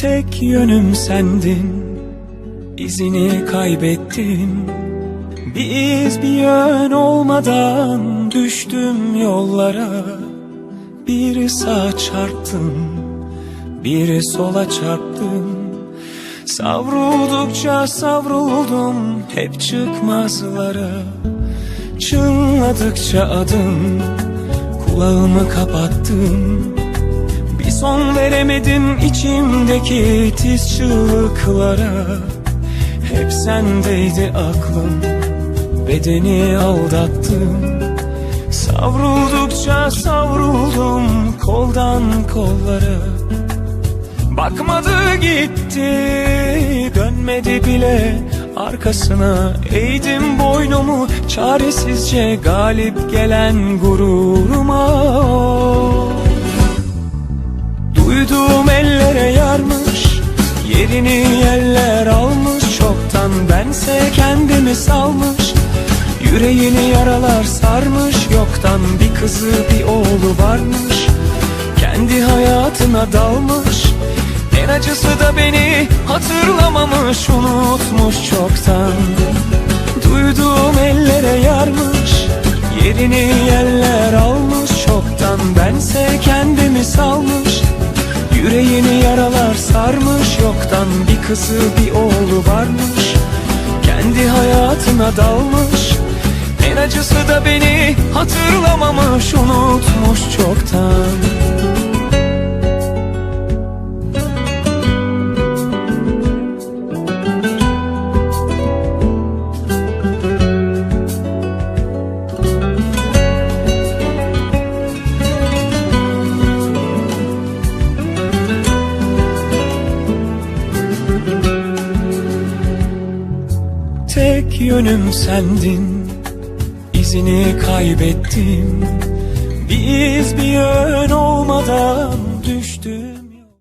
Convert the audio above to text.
Tek yönüm sendin. İzini kaybettim Bir iz bir yön olmadan düştüm yollara. Bir sağa çarptım bir sola çarptım Savruldukça savruldum hep çıkmazlara. Çınladıkça adım kulağımı kapattım son veremedim içimdeki tiz çığlıklara. Hep sendeydi aklım bedeni aldattım. Savruldukça savruldum koldan kollara. Bakmadı gitti dönmedi bile. Arkasına Eğdim boynumu çaresizce galip gelen gururuma Yerini yeller almış Çoktan bense kendimi salmış. Yüreğini yaralar sarmış Yoktan bir kızı bir oğlu varmış. Kendi hayatına dalmış En acısı da beni hatırlamamış. Unutmuş çoktan Duyduğum ellere yarmış. Yerini yeller almış Çoktan bense kendimi salmış Yüreğini yaralar sarmış Yoktan bir kızı bir oğlu varmış. Kendi hayatına dalmış. En acısı da beni hatırlamamış Unutmuş çoktan Yönüm sendin izini kaybettim. Bir iz bir yön olmadan